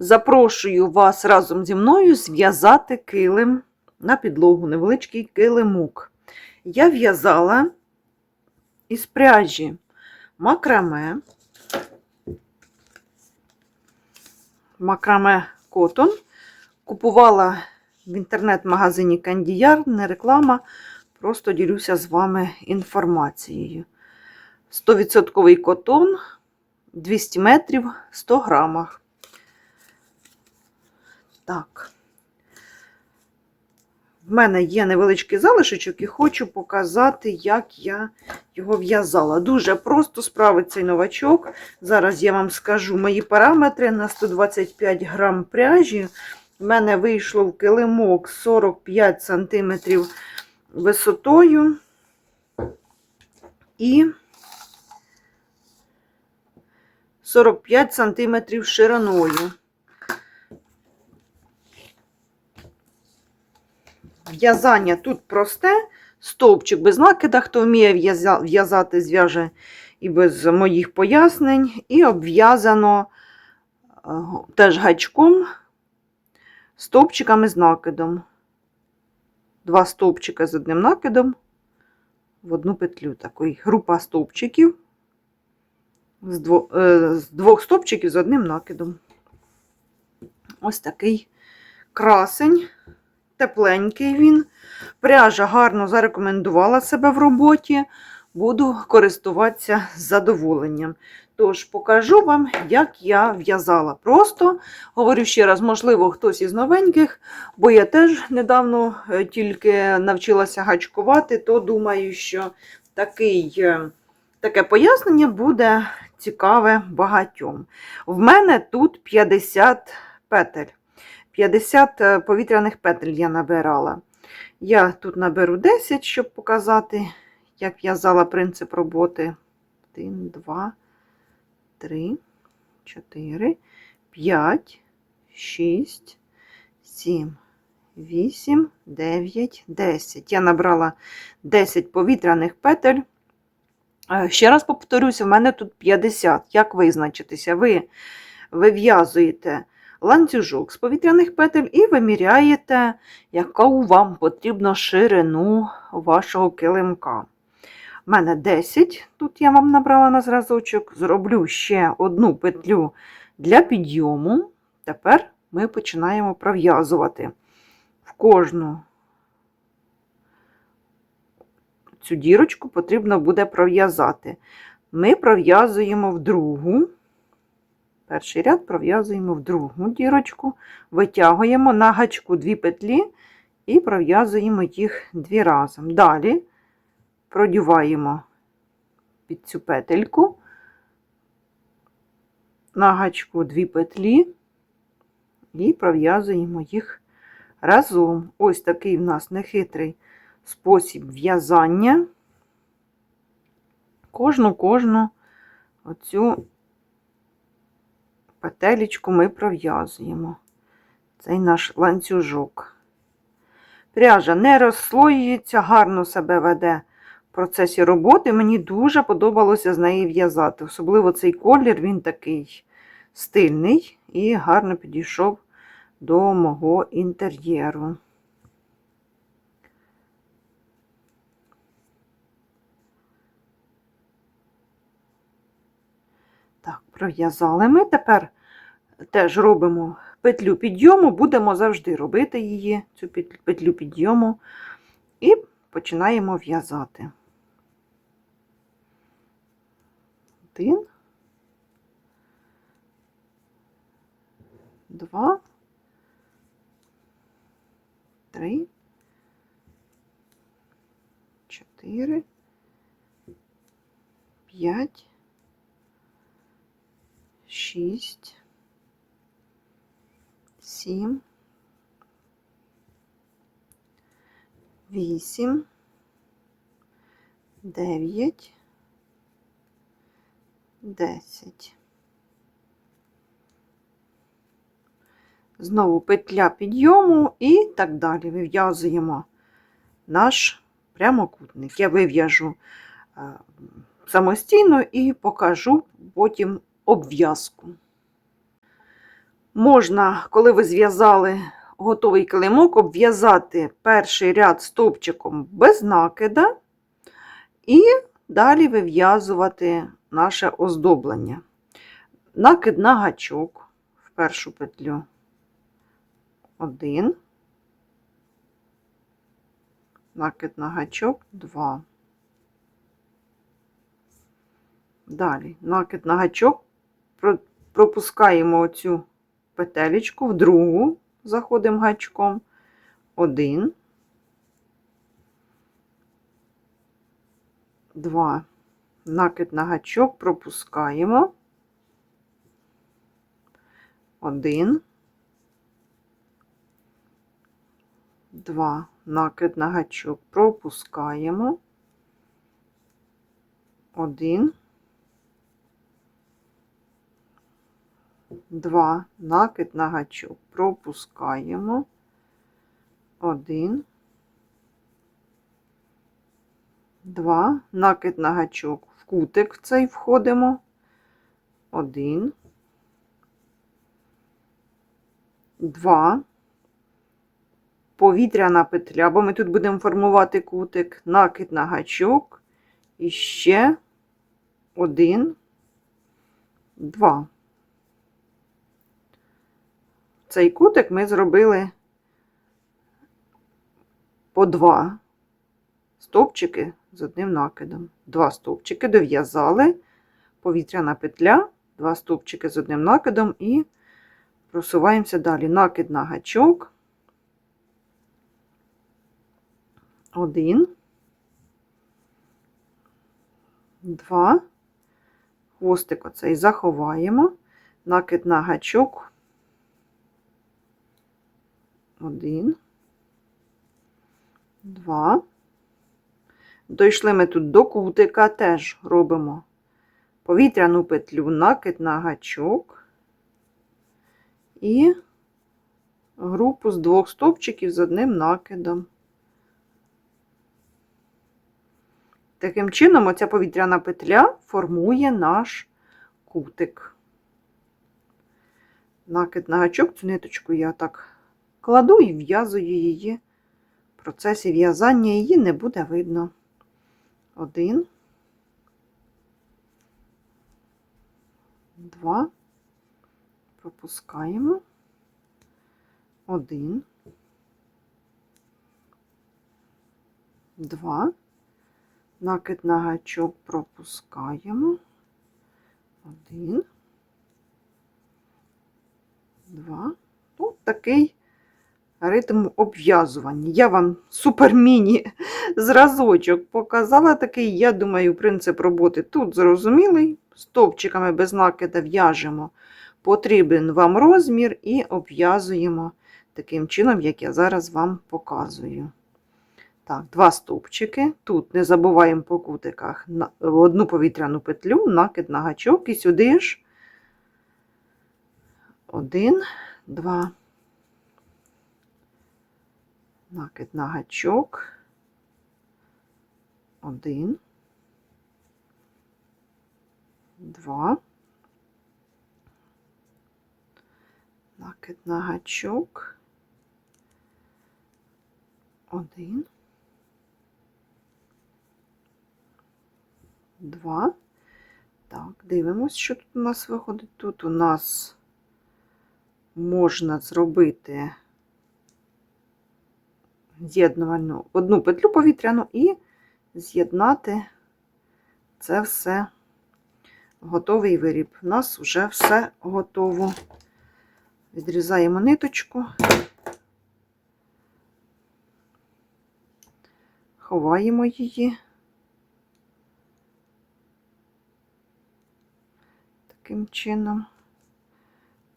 Запрошую вас разом зі мною зв'язати килим на підлогу, невеличкий килимок. Я в'язала із пряжі макраме, макраме котон. Купувала в інтернет-магазині Кандіяр, не реклама, просто ділюся з вами інформацією. 100% котон, 200 метрів, 100 грамах. Так. В мене є невеличкий залишечок і хочу показати, як я його в'язала. Дуже просто справить цей новачок. Зараз я вам скажу мої параметри на 125 грам пряжі. В мене вийшло в килимок 45 см висотою і 45 см шириною. В'язання тут просте, стовпчик без накида, хто вміє в'язати, зв'яже і без моїх пояснень, і обв'язано е, теж гачком, стовпчиками з накидом. Два стовпчика з одним накидом в одну петлю. Такий група стовпчиків з двох, з двох стовпчиків з одним накидом. Ось такий красень тепленький він. Пряжа гарно зарекомендувала себе в роботі. Буду користуватися з задоволенням. Тож покажу вам, як я в'язала. Просто говорю ще раз, можливо, хтось із новеньких, бо я теж недавно е, тільки навчилася гачкувати, то думаю, що такий, е, таке пояснення буде цікаве багатьом. В мене тут 50 петель. 50 е, повітряних петель я набирала. Я тут наберу 10, щоб показати, як в'язала принцип роботи. 1, 2, 3, 4, 5, 6, 7, 8, 9, 10. Я набрала 10 повітряних петель. Е, Ще раз повторюся, в мене тут 50. Як визначитися? Ви вив'язуєте ланцюжок з повітряних петель і виміряєте, яку вам потрібно ширину вашого килимка. У мене 10, тут я вам набрала на зразочок, зроблю ще одну петлю для підйому. Тепер ми починаємо пров'язувати в кожну цю дірочку потрібно буде пров'язати. Ми пров'язуємо в другу. Перший ряд пров'язуємо в другу дірочку, витягуємо на гачку дві петлі і пров'язуємо їх дві разом. Далі продіваємо під цю петельку, на гачку дві петлі і пров'язуємо їх разом. Ось такий в нас нехитрий спосіб в'язання. Кожну кожну оцю петелечку ми пров'язуємо. Цей наш ланцюжок. Пряжа не розслоюється, гарно себе веде в процесі роботи. Мені дуже подобалося з неї в'язати. Особливо цей колір, він такий стильний і гарно підійшов до мого інтер'єру. Так, пров'язали. Ми. Тепер теж робимо петлю підйому, будемо завжди робити її, цю пет- петлю підйому, і починаємо в'язати. Один, два, три, чотири, п'ять шість, сім, вісім, дев'ять, десять. Знову петля підйому і так далі. Вив'язуємо наш прямокутник. Я вив'яжу е, самостійно і покажу потім обв'язку. Можна, коли ви зв'язали готовий килимок, обв'язати перший ряд стовпчиком без накида і далі вив'язувати наше оздоблення. Накид на гачок в першу петлю. Один. Накид на гачок, два. Далі накид на гачок, пропускаємо оцю петелечку в другу, заходимо гачком. Один. Два. Накид на гачок пропускаємо. Один. Два. Накид на гачок пропускаємо. Один. Два. Накид на гачок пропускаємо. Один. Два. Накид на гачок в кутик в цей входимо. Один. Два. Повітряна петля, бо ми тут будемо формувати кутик, накид на гачок. І ще один, два. Цей кутик ми зробили по два стовпчики з одним накидом. Два стовпчики дов'язали, повітряна петля, два стовпчики з одним накидом і просуваємося далі. Накид на гачок. Один. Два. Хвостик оцей заховаємо. Накид на гачок. Один. Два. Дійшли ми тут до кутика, теж робимо повітряну петлю, накид на гачок і групу з двох стовпчиків з одним накидом. Таким чином, оця повітряна петля формує наш кутик. Накид на гачок, цю ниточку я так кладу і в'язую її. В процесі в'язання її не буде видно. Один, два, пропускаємо. Один, два. Накид на гачок пропускаємо. Один, два. Ось такий ритм обв'язування. Я вам супер-міні зразочок показала такий, я думаю, принцип роботи тут зрозумілий. Стовпчиками без накида в'яжемо. Потрібен вам розмір і обв'язуємо таким чином, як я зараз вам показую. Так, два стовпчики. Тут не забуваємо по кутиках одну повітряну петлю, накид на гачок і сюди ж один, два. Накид на гачок. Один. Два. Накид на гачок. Один. Два. Так, дивимось, що тут у нас виходить. Тут у нас можна зробити з'єднувальну одну петлю повітряну і з'єднати це все готовий виріб. У нас вже все готово. Відрізаємо ниточку, ховаємо її. Таким чином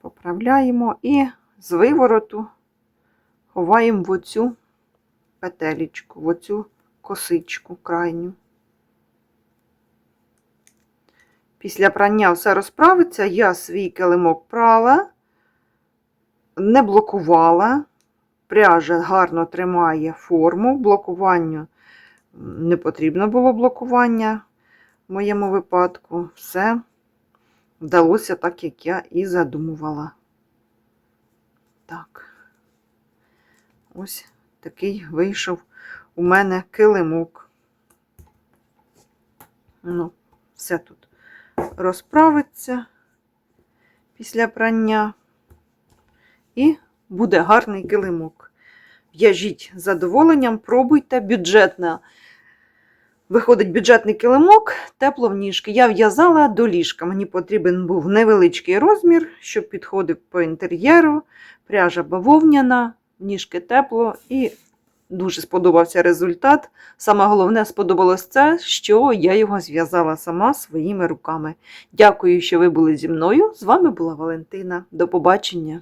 поправляємо і з вивороту ховаємо в оцю петелечку, в оцю косичку крайню. Після прання все розправиться, я свій килимок прала, не блокувала, пряжа гарно тримає форму, блокуванню не потрібно було блокування в моєму випадку. Все вдалося так, як я і задумувала. так. Ось такий вийшов у мене килимок. Ну, все тут розправиться після прання. І буде гарний килимок. В'яжіть з задоволенням, пробуйте бюджетна. Виходить бюджетний килимок, тепло в ніжки. Я в'язала до ліжка. Мені потрібен був невеличкий розмір, щоб підходив по інтер'єру. Пряжа бавовняна, ніжки тепло і дуже сподобався результат. Саме головне сподобалось це, що я його зв'язала сама своїми руками. Дякую, що ви були зі мною. З вами була Валентина. До побачення!